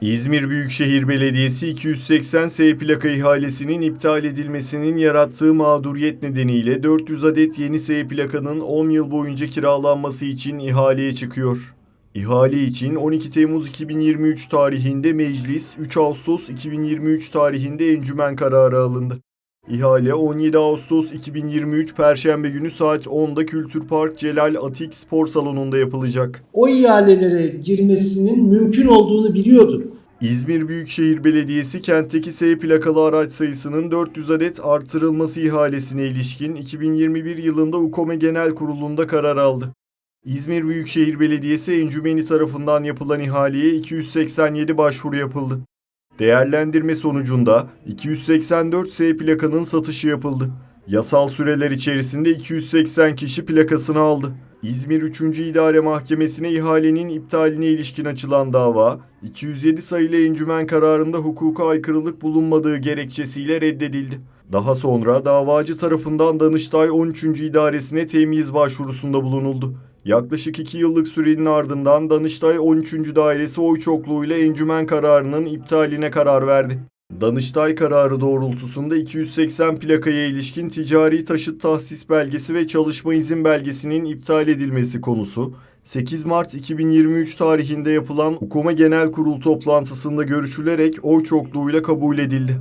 İzmir Büyükşehir Belediyesi 280 S plaka ihalesinin iptal edilmesinin yarattığı mağduriyet nedeniyle 400 adet yeni S plakanın 10 yıl boyunca kiralanması için ihaleye çıkıyor. İhale için 12 Temmuz 2023 tarihinde meclis, 3 Ağustos 2023 tarihinde encümen kararı alındı. İhale 17 Ağustos 2023 Perşembe günü saat 10'da Kültür Park Celal Atik Spor Salonu'nda yapılacak. o ihalelere girmesinin mümkün olduğunu biliyorduk. İzmir Büyükşehir Belediyesi kentteki S plakalı araç sayısının 400 adet artırılması ihalesine ilişkin 2021 yılında UKOME Genel Kurulu'nda karar aldı. İzmir Büyükşehir Belediyesi encümeni tarafından yapılan ihaleye 287 başvuru yapıldı. Değerlendirme sonucunda 284 S plakanın satışı yapıldı. Yasal süreler içerisinde 280 kişi plakasını aldı. İzmir 3. İdare Mahkemesi'ne ihalenin iptaline ilişkin açılan dava, 207 sayılı encümen kararında hukuka aykırılık bulunmadığı gerekçesiyle reddedildi. Daha sonra davacı tarafından Danıştay 13. İdaresine temyiz başvurusunda bulunuldu. Yaklaşık 2 yıllık sürenin ardından Danıştay 13. Dairesi oy çokluğuyla encümen kararının iptaline karar verdi. Danıştay kararı doğrultusunda 280 plakaya ilişkin ticari taşıt tahsis belgesi ve çalışma izin belgesinin iptal edilmesi konusu 8 Mart 2023 tarihinde yapılan Hukuma Genel Kurul toplantısında görüşülerek oy çokluğuyla kabul edildi.